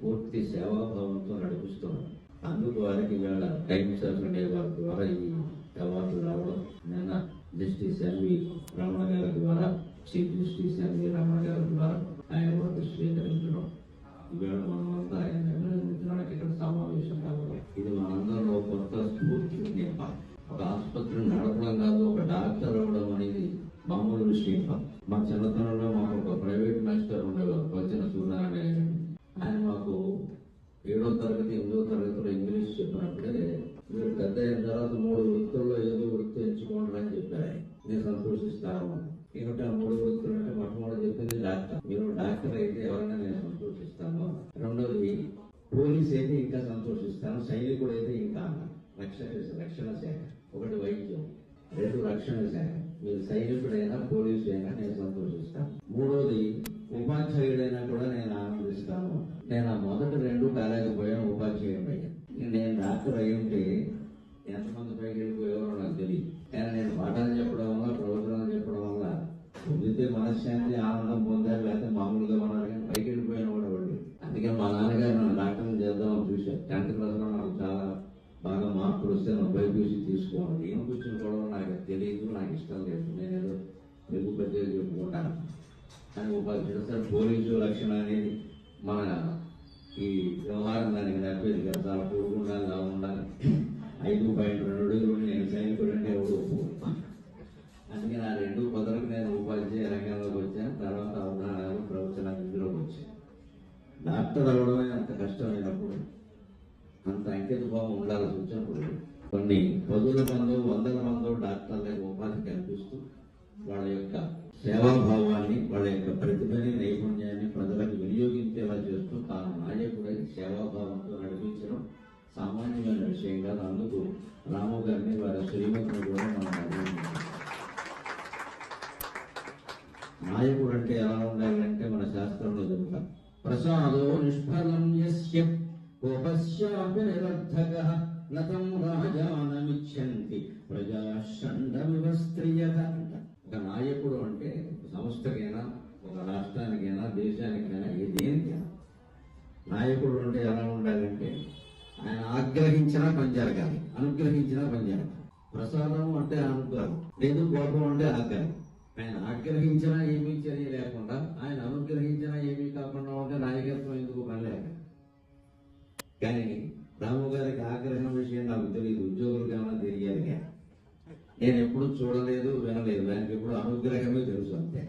పూర్తి సేవాభావంతో నడిపిస్తున్నారు. అందుకు వారికి ఇవాళ టైమ్స్ ఆఫ్ ఇండియా వారి ద్వారా ఈ అవార్డులు రావడం నిన్న జస్టిస్ ఎన్వి రమణ గారి ద్వారా చీఫ్ జస్టిస్ ఎన్వి రమణ గారి ద్వారా ఆ అవార్డు స్వీకరించడం. ఇవాళ మనమంతా ఆయన అభినందించడానికి ఇక్కడ సమావేశం కావడం ఇది మనందరిలో కొత్త స్ఫూర్తి నింపాలి ఒక ఆసుపత్రి నడపడం కాదు ఒక డాక్టర్ అవ్వడం అనేది మామూలు విషయం మా చిన్నతనంలో మా సంతోషిస్తాను ఏమిటి అంటే మొట్టమొదటి చెప్పింది డాక్టర్ మీరు డాక్టర్ అయితే ఎవరైనా నేను సంతోషిస్తాను రెండోది పోలీస్ అయితే ఇంకా సంతోషిస్తాను సైనికుడు అయితే ఇంకా రక్షణ రక్షణ శాఖ. ఒకటి వైద్యం రెండు రక్షణ శాఖ. మీరు సైనికుడైనా పోలీసు అయినా నేను సంతోషిస్తాను. మూడోది ఉపాధ్యాయుడైనా కూడా నేను ఆనందిస్తాను. నేను ఆ మొదటి రెండు కాలేకపోయాను ఉపాధ్యాయుడు అయ్యాను. నేను డాక్టర్ అయి ఉంటే ఎంతమంది పైకి వెళ్ళిపోయేవారో సాయంత్రం రోజున నాకు చాలా బాగా మార్పులు వస్తే నన్ను బైపీసీ తీసుకోవాలి. ఏం కూర్చుని కూడా నాకు తెలియదు నాకు ఇష్టం లేదు. నేను ఏదో తెలుగు పెద్దలు చెప్పుకుంటాను. కానీ ఉపాధ్యాయుడు సార్ పోలీసు రక్షణ అనేది మన ఈ వ్యవహారం దానికి నడిపేది కదా. చాలా కూడుకుండాలి అలా ఉండాలి ఐదు పాయింట్ రెండు అడుగులు నేను సైనికుడు అంటే ఎవడు అందుకే నా రెండు కుదరకు నేను ఉపాధ్యాయ రంగంలోకి వచ్చాను. తర్వాత అవగాహన ప్రవచన ఇందులోకి వచ్చాను డాక్టర్ అవ్వడమే అంత కష్టమైనప్పుడు అంత అంకితభావం ఉండాల్సి వచ్చినప్పుడు కొన్ని పదుల మందో వందల మందో డాక్టర్లకు ఉపాధి కల్పిస్తూ వాళ్ళ యొక్క సేవాభావాన్ని వాళ్ళ యొక్క ప్రతిభని నైపుణ్యాన్ని ప్రజలకు వినియోగించేలా చేస్తూ తాను నాయకుడై సేవాభావంతో నడిపించడం సామాన్యమైన విషయం కాదు అందుకు రాము గారిని వారి శ్రీమతిని కూడా మనం అభినందించాలి. నాయకుడు అంటే ఎలా ఉండాలంటే మన శాస్త్రంలో చెప్తాం ప్రసాదో నిష్ఫలం निरर्थकः न తం ప్రజాషండమివ స్త్రీయ ఒక నాయకుడు అంటే సంస్థకైనా ఒక రాష్ట్రానికైనా దేశానికైనా ఏదేంటి నాయకుడు అంటే ఎలా ఉండాలంటే ఆయన ఆగ్రహించినా పని జరగాలి అనుగ్రహించినా పని జరగాలి. ప్రసాదం అంటే అనుగ్రహం లేదు కోపం అంటే ఆగ్రహం. ఆయన ఆగ్రహించినా ఏమీ చర్య లేకుండా ఆయన అనుగ్రహించినా ఏమీ కాకుండా ఉంటే నాయకత్వం ఎందుకు పని లేక కానీ రాము గారికి ఆగ్రహం విషయం నాకు తెలియదు. ఉద్యోగులకు ఏమైనా తిరిగారు నేను ఎప్పుడు చూడలేదు వినలేదు. ఆయనకి ఎప్పుడు అనుగ్రహమే తెలుసు అంతే.